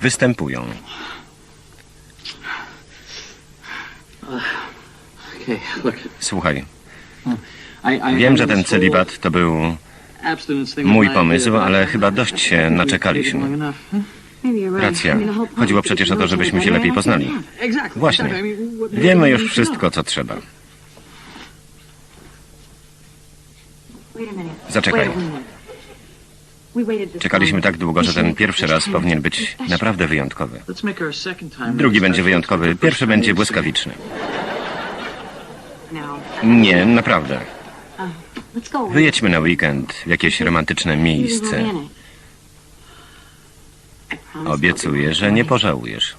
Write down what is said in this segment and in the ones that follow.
występują. Słuchaj, wiem, że ten celibat to był mój pomysł, ale chyba dość się naczekaliśmy. Racja. Chodziło przecież o to, żebyśmy się lepiej poznali. Właśnie. Wiemy już wszystko, co trzeba. Zaczekaj. Czekaliśmy tak długo, że ten pierwszy raz powinien być naprawdę wyjątkowy. Drugi będzie wyjątkowy, pierwszy będzie błyskawiczny. Nie, naprawdę. Wyjedźmy na weekend w jakieś romantyczne miejsce. Obiecuję, że nie pożałujesz.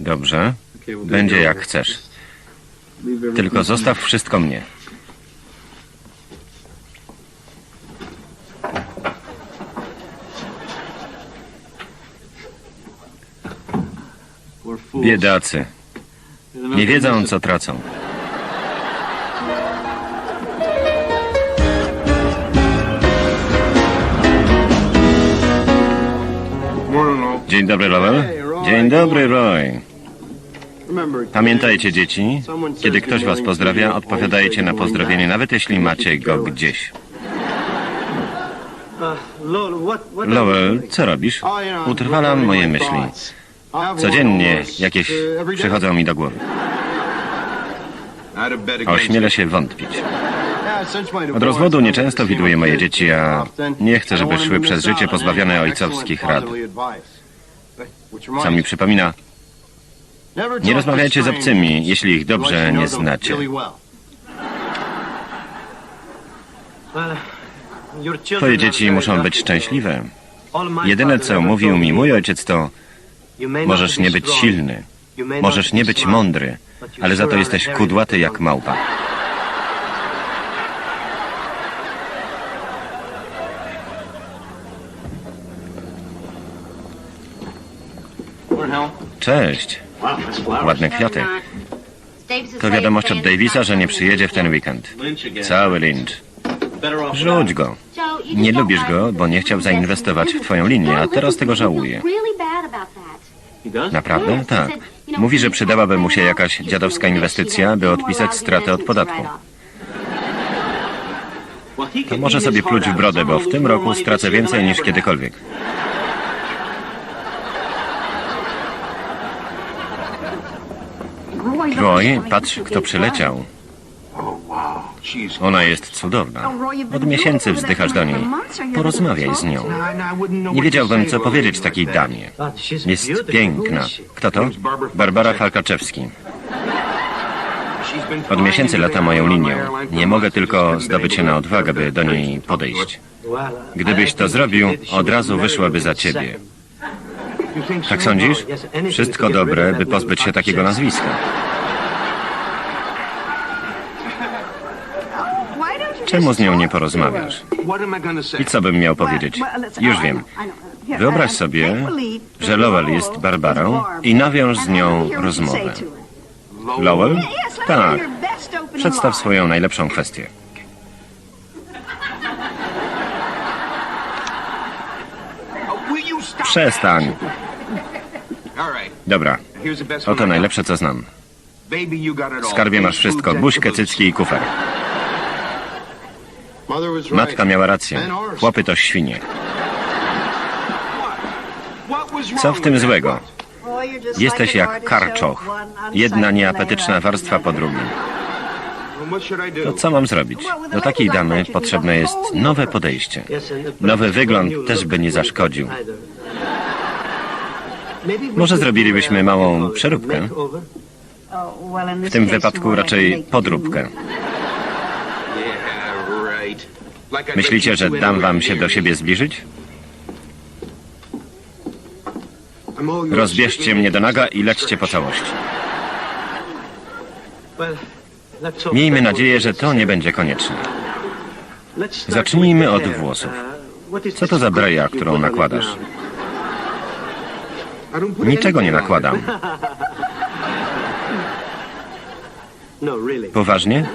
Dobrze? Będzie jak chcesz. Tylko zostaw wszystko mnie. Biedacy. Nie wiedzą, co tracą. Dzień dobry, Lowell. Dzień dobry, Roy. Pamiętajcie, dzieci, kiedy ktoś was pozdrawia, odpowiadajcie na pozdrowienie, nawet jeśli macie go gdzieś. Lowell, co robisz? Utrwalam moje myśli. Codziennie jakieś przychodzą mi do głowy. Ośmielę się wątpić. Od rozwodu nieczęsto widuję moje dzieci, a nie chcę, żeby szły przez życie pozbawione ojcowskich rad. Co mi przypomina, nie rozmawiajcie z obcymi, jeśli ich dobrze nie znacie. Twoje dzieci muszą być szczęśliwe. Jedyne, co mówił mi mój ojciec, to możesz nie być silny, możesz nie być mądry, ale za to jesteś kudłaty jak małpa. Cześć. Ładne kwiaty. To wiadomość od Davisa, że nie przyjedzie w ten weekend. Cały Lynch. Rzuć go. Nie lubisz go, bo nie chciał zainwestować w twoją linię, a teraz tego żałuje. Naprawdę? Tak. Mówi, że przydałaby mu się jakaś dziadowska inwestycja, by odpisać stratę od podatku. To może sobie pluć w brodę, bo w tym roku stracę więcej niż kiedykolwiek. Roy, patrz, kto przyleciał. Ona jest cudowna. Od miesięcy wzdychasz do niej. Porozmawiaj z nią. Nie wiedziałbym, co powiedzieć takiej damie. Jest piękna. Kto to? Barbara Falkaczewski. Od miesięcy lata moją linią. Nie mogę tylko zdobyć się na odwagę, by do niej podejść. Gdybyś to zrobił, od razu wyszłaby za ciebie. Tak sądzisz? Wszystko dobre, by pozbyć się takiego nazwiska. Czemu z nią nie porozmawiasz? I co bym miał powiedzieć? Już wiem. Wyobraź sobie, że Lowell jest Barbarą i nawiąż z nią rozmowę. Lowell? Tak. Przedstaw swoją najlepszą kwestię. Przestań. Dobra, oto najlepsze, co znam. W skarbie masz wszystko. Buźkę, cycki i kufer. Matka miała rację. Chłopy to świnie. Co w tym złego? Jesteś jak karczoch. Jedna nieapetyczna warstwa po drugiej. To co mam zrobić? Do takiej damy potrzebne jest nowe podejście. Nowy wygląd też by nie zaszkodził. Może zrobilibyśmy małą przeróbkę? W tym wypadku raczej podróbkę. Myślicie, że dam wam się do siebie zbliżyć? Rozbierzcie mnie do naga i lećcie po całości. Miejmy nadzieję, że to nie będzie konieczne. Zacznijmy od włosów. Co to za breja, którą nakładasz? Niczego nie nakładam. Poważnie?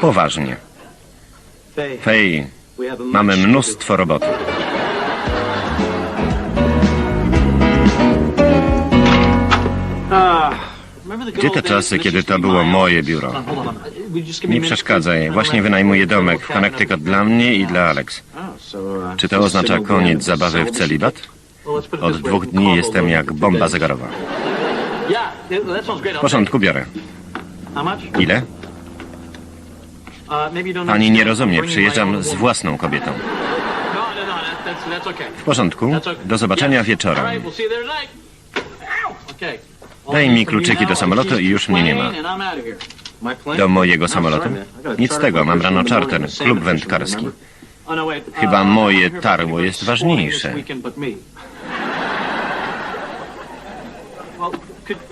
Poważnie. Fej, mamy mnóstwo roboty. Gdzie te czasy, kiedy to było moje biuro? Nie przeszkadzaj. Właśnie wynajmuję domek w Connecticut dla mnie i dla Alex. Czy to oznacza koniec zabawy w celibat? Od dwóch dni jestem jak bomba zegarowa. W porządku, biorę. Ile? Pani nie rozumie, przyjeżdżam z własną kobietą. W porządku, do zobaczenia wieczorem. Daj mi kluczyki do samolotu i już mnie nie ma. Do mojego samolotu? Nic z tego, mam rano czarter, klub wędkarski. Chyba moje tarło jest ważniejsze.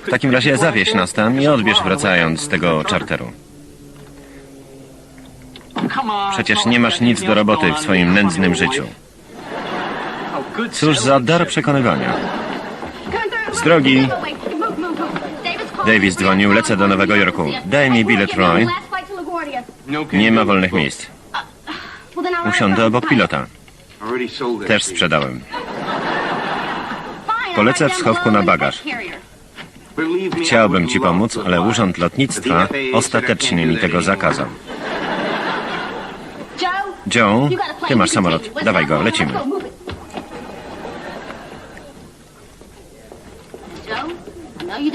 W takim razie zawieź nas tam i odbierz wracając z tego czarteru. Przecież nie masz nic do roboty w swoim nędznym życiu. Cóż za dar przekonywania. Z drogi. Davis dzwonił, lecę do Nowego Jorku. Daj mi bilet, Roy. Nie ma wolnych miejsc. Usiądę obok pilota. Też sprzedałem. Polecę w schowku na bagaż. Chciałbym ci pomóc, ale Urząd Lotnictwa ostatecznie mi tego zakazał. Joe, ty masz samolot. Dawaj go, lecimy.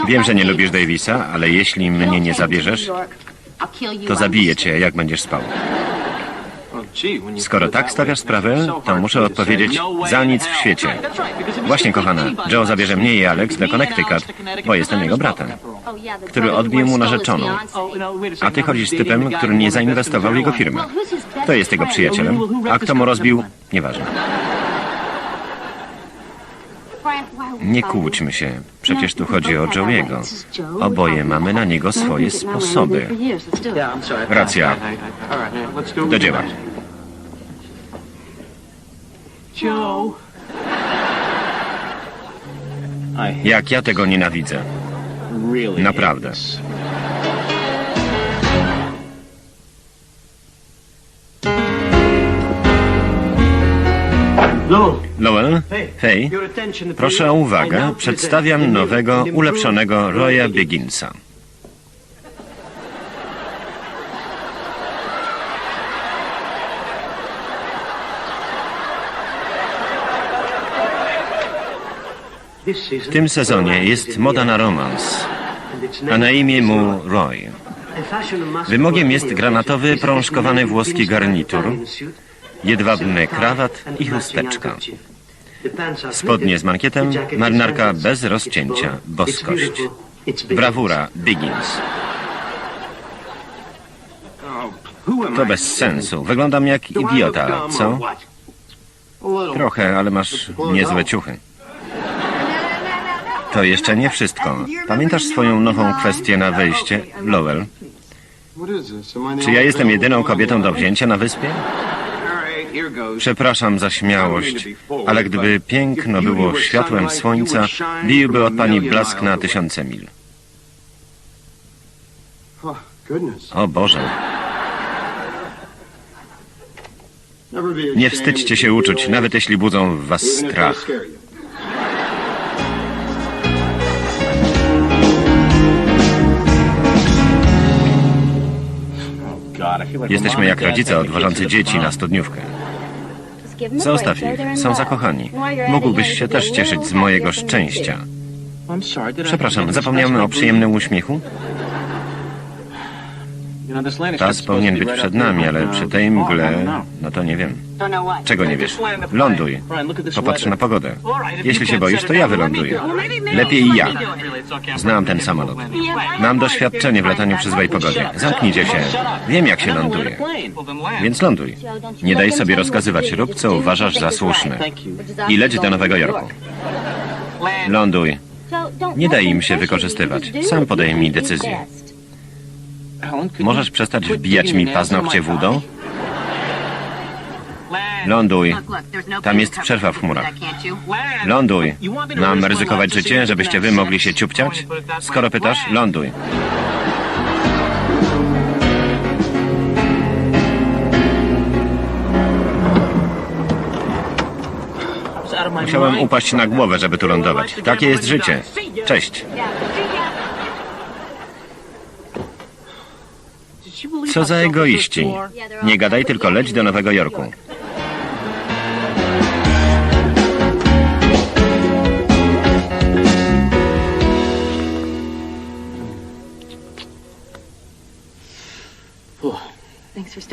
Wiem, że nie lubisz Davisa, ale jeśli mnie nie zabierzesz, to zabiję cię, jak będziesz spał. Skoro tak stawiasz sprawę, to muszę odpowiedzieć za nic w świecie. Właśnie, kochana, Joe zabierze mnie i Alex do Connecticut, bo jestem jego bratem, który odbił mu narzeczoną. A ty chodzisz z typem, który nie zainwestował w jego firmę. Kto jest jego przyjacielem? A kto mu rozbił? Nieważne. Nie kłóćmy się. Przecież tu chodzi o Joe'ego. Oboje mamy na niego swoje sposoby. Racja. Do dzieła. Joe. Jak ja tego nienawidzę. Naprawdę. Lowell? Hej, proszę o uwagę. Przedstawiam nowego, ulepszonego Roya Bigginsa. W tym sezonie jest moda na romans, a na imię mu Roy. Wymogiem jest granatowy, prążkowany włoski garnitur, jedwabny krawat i chusteczka. Spodnie z mankietem, marynarka bez rozcięcia, boskość. Brawura, Biggins. To bez sensu. Wyglądam jak idiota, co? Trochę, ale masz niezłe ciuchy. To jeszcze nie wszystko. Pamiętasz swoją nową kwestię na wyjście, Lowell? Czy ja jestem jedyną kobietą do wzięcia na wyspie? Przepraszam za śmiałość, ale gdyby piękno było światłem słońca, biłby od pani blask na tysiące mil. O Boże, nie wstydźcie się uczuć, nawet jeśli budzą w was strach. Jesteśmy jak rodzice odwożący dzieci na studniówkę. Zostaw ich, są zakochani. Mógłbyś się też cieszyć z mojego szczęścia. Przepraszam, zapomniałem o przyjemnym uśmiechu? Czas powinien być przed nami, ale przy tej mgle, no to nie wiem. Czego nie wiesz? Ląduj. Popatrz na pogodę. Jeśli się boisz, to ja wyląduję. Lepiej ja. Znam ten samolot. Mam doświadczenie w lataniu przy złej pogodzie. Zamknijcie się. Wiem, jak się ląduje. Więc ląduj. Nie daj sobie rozkazywać. Rób, co uważasz za słuszne. I leć do Nowego Jorku. Ląduj. Nie daj im się wykorzystywać. Sam podejmij decyzję. Możesz przestać wbijać mi paznokcie wódą? Ląduj. Tam jest przerwa w chmurach. Ląduj. Mam ryzykować życie, żebyście wy mogli się ciupciać? Skoro pytasz, ląduj. Musiałem upaść na głowę, żeby tu lądować. Takie jest życie. Cześć. Co za egoiści. Nie gadaj, tylko leć do Nowego Jorku.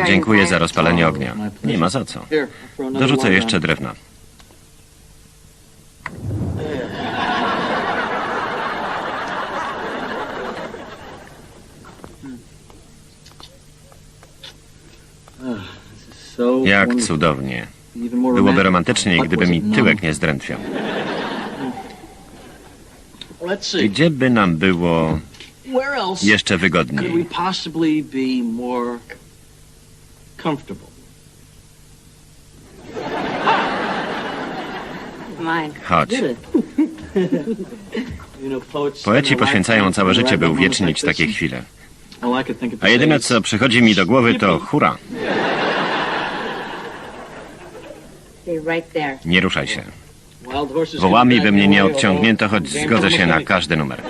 Dziękuję za rozpalenie ognia. Nie ma za co. Dorzucę jeszcze drewna. Jak cudownie. Byłoby romantyczniej, gdyby mi tyłek nie zdrętwiał. Gdzie by nam było jeszcze wygodniej? Chodź. Poeci poświęcają całe życie, by uwiecznić takie chwile. A jedyne, co przychodzi mi do głowy, to hura. Nie ruszaj się. Wołami by mnie nie odciągnięto, choć zgodzę się na każdy numer.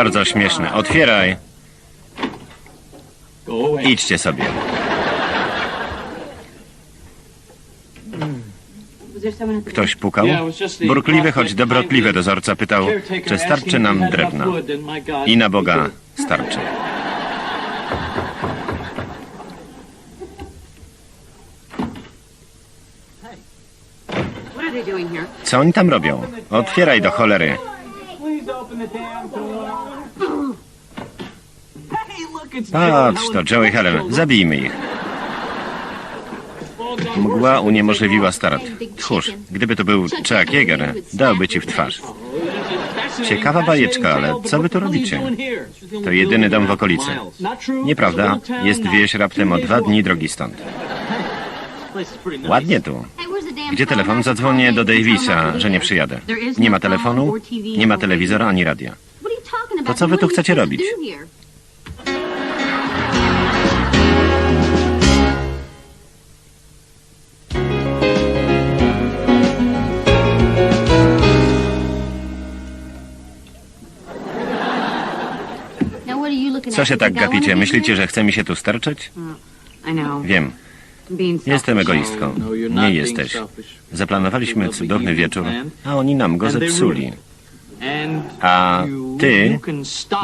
Bardzo śmieszne. Otwieraj. Idźcie sobie. Ktoś pukał? Burkliwy, choć dobrotliwy dozorca pytał, czy starczy nam drewna. I na Boga starczy. Co oni tam robią? Otwieraj do cholery. Patrz, to Joe i Helen. Zabijmy ich. Mgła uniemożliwiła start. Tchórz, gdyby to był Chuck Yeager, dałby ci w twarz. Ciekawa bajeczka, ale co wy tu robicie? To jedyny dom w okolicy. Nieprawda, jest wieś raptem o dwa dni drogi stąd. Ładnie tu. Gdzie telefon? Zadzwonię do Davisa, że nie przyjadę. Nie ma telefonu, nie ma telewizora ani radia. To co wy tu chcecie robić? Co się tak gapicie? Myślicie, że chce mi się tu sterczyć? I know. Wiem, jestem egoistką. Nie jesteś. Zaplanowaliśmy cudowny wieczór, a oni nam go zepsuli. A ty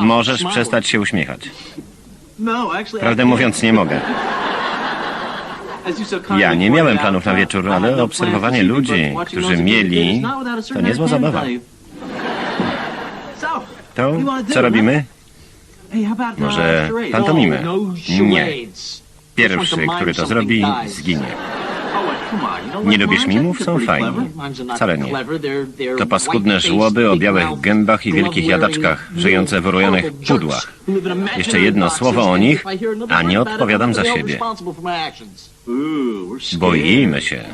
możesz przestać się uśmiechać. Prawdę mówiąc, nie mogę. Ja nie miałem planów na wieczór, ale obserwowanie ludzi, którzy mieli, to niezła zabawa. To co robimy? Może pantomimę? Nie. Pierwszy, który to zrobi, zginie. Nie lubisz mimów? Są fajni. Wcale nie. To paskudne żłoby o białych gębach i wielkich jadaczkach, żyjące w urojonych pudłach. Jeszcze jedno słowo o nich, a nie odpowiadam za siebie. Boimy się.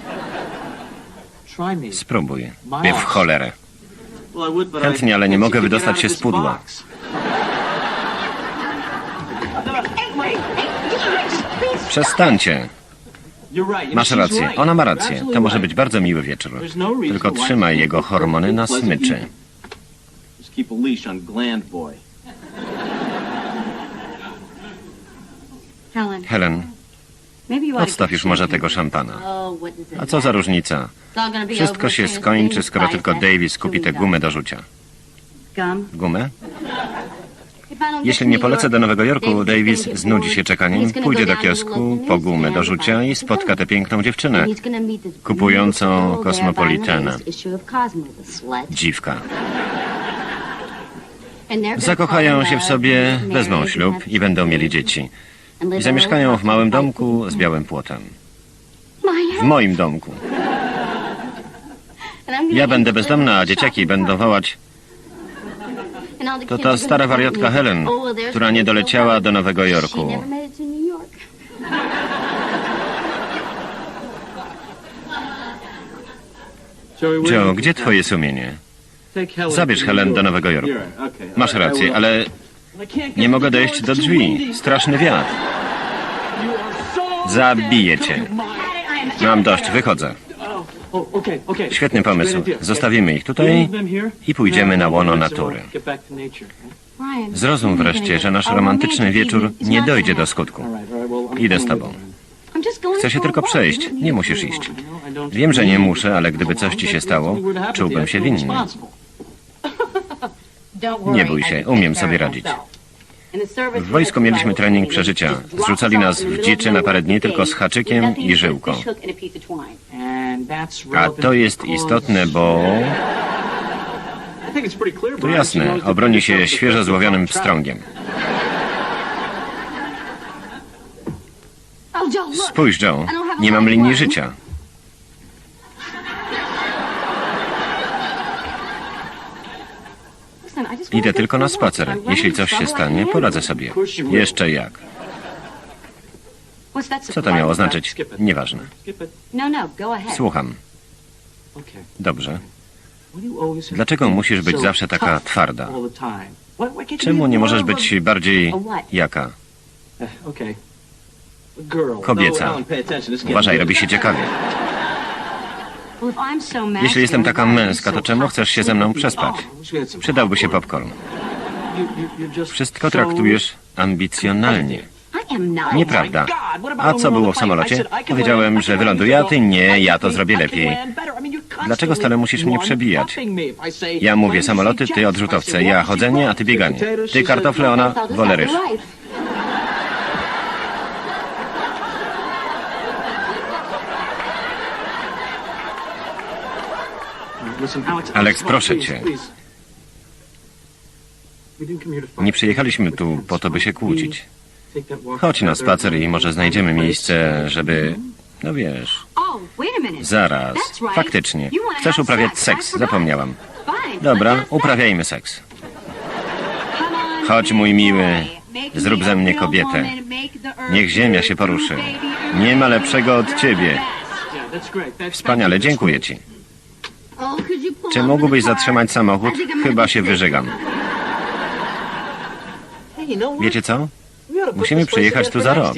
Spróbuj. Wie w cholerę. Chętnie, ale nie mogę wydostać się z pudła. Przestańcie. Masz rację. Ona ma rację. To może być bardzo miły wieczór. Tylko trzymaj jego hormony na smyczy. Helen, odstaw już może tego szampana. Oh, A co za różnica? Wszystko się skończy, skoro tylko Davis kupi tę gumę do rzucia. Gum? Gumę? Jeśli nie polecę do Nowego Jorku, Davis znudzi się czekaniem, pójdzie do kiosku po gumę do rzucia i spotka tę piękną dziewczynę. Kupującą slut. Dziwka. Zakochają się w sobie, wezmą ślub i będą mieli dzieci. I zamieszkają w małym domku z białym płotem. W moim domku. Ja będę bezdomna, a dzieciaki będą wołać To ta stara wariatka Helen, która nie doleciała do Nowego Jorku. Joe, gdzie twoje sumienie? Zabierz Helen do Nowego Jorku. Masz rację, ale nie mogę dojść do drzwi. Straszny wiatr. Zabiję cię. Mam dość, wychodzę. Świetny pomysł. Zostawimy ich tutaj i pójdziemy na łono natury. Zrozum wreszcie, że nasz romantyczny wieczór nie dojdzie do skutku. Idę z tobą. Chcę się tylko przejść. Nie musisz iść. Wiem, że nie muszę, ale gdyby coś ci się stało, czułbym się winny. Nie bój się, umiem sobie radzić. W wojsku mieliśmy trening przeżycia. Zrzucali nas w dziczy na parę dni tylko z haczykiem i żyłką. A to jest istotne, bo... To jasne, obroni się świeżo złowionym pstrągiem. Spójrz, Joe, nie mam linii życia. Idę tylko na spacer. Jeśli coś się stanie, poradzę sobie. Jeszcze jak. Co to miało znaczyć? Nieważne. No, no. Słucham. Dobrze. Dlaczego musisz być zawsze taka twarda? Czemu nie możesz być bardziej jaka? Kobieca. Uważaj, robi się ciekawie. Jeśli jestem taka męska, to czemu chcesz się ze mną przespać? Przydałby się popcorn. Wszystko traktujesz ambicjonalnie. Nieprawda. A co było w samolocie? Powiedziałem, że wyląduję, a ty nie, ja to zrobię lepiej. Dlaczego stale musisz mnie przebijać? Ja mówię samoloty, ty odrzutowce, ja chodzenie, a ty bieganie. Ty kartofle, ona wolę ryż. Alex, proszę cię. Nie przyjechaliśmy tu po to, by się kłócić. Chodź na spacer i może znajdziemy miejsce, żeby... No wiesz, zaraz. Faktycznie. Chcesz uprawiać seks? Zapomniałam. Dobra, uprawiajmy seks. Chodź, mój miły. Zrób ze mnie kobietę. Niech ziemia się poruszy. Nie ma lepszego od ciebie. Wspaniale, dziękuję ci. Czy mógłbyś zatrzymać samochód? Chyba się wyżegam. Wiecie co? Musimy przyjechać tu za rok.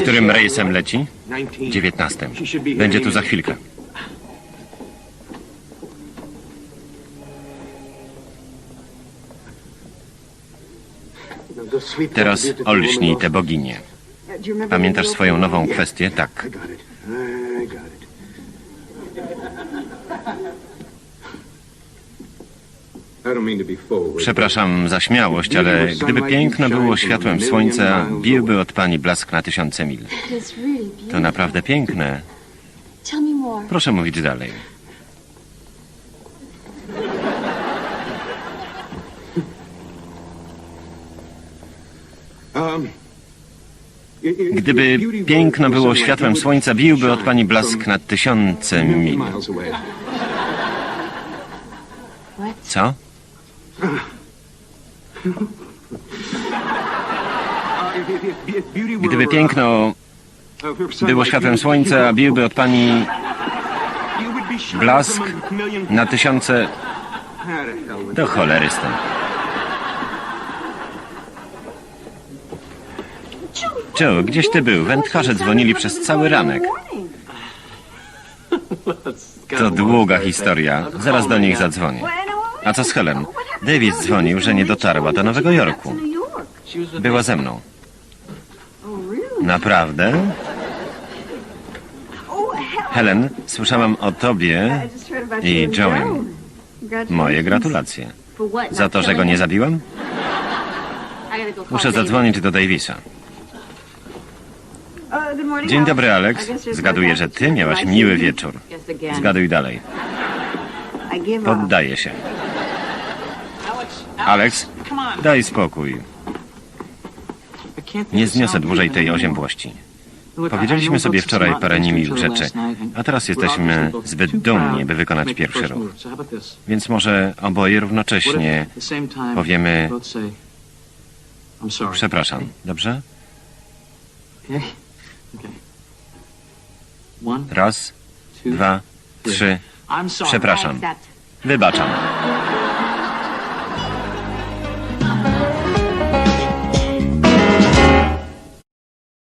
Którym rejsem leci? Dziewiętnastym. Będzie tu za chwilkę. Teraz olśnij te boginie. Pamiętasz swoją nową kwestię? Tak. Przepraszam za śmiałość, ale gdyby piękno było światłem słońca, biłby od pani blask na tysiące mil. To naprawdę piękne. Proszę mówić dalej. Gdyby piękno było światłem słońca, biłby od pani blask na tysiące mil. Co? Gdyby piękno było światłem słońca, biłby od pani blask na tysiące... Do cholery stąd. Joe, gdzieś ty był? Wędkarze dzwonili przez cały ranek. To długa historia. Zaraz do nich zadzwonię. A co z Helen? David dzwonił, że nie dotarła do Nowego Jorku. Była ze mną. Naprawdę? Helen, słyszałam o tobie i Joe'em. Moje gratulacje. Za to, że go nie call Muszę zadzwonić do Davisa. Dzień dobry, Alex. Zgaduję, że ty miałaś miły wieczór. Zgaduj dalej. Poddaję się. Alex, daj spokój. Nie zniosę dłużej tej oziębłości. Powiedzieliśmy sobie wczoraj parę niemiłych rzeczy, a teraz jesteśmy zbyt dumni, by wykonać pierwszy ruch. Więc może oboje równocześnie powiemy przepraszam, dobrze? Raz, dwa, trzy. Przepraszam. Wybaczam.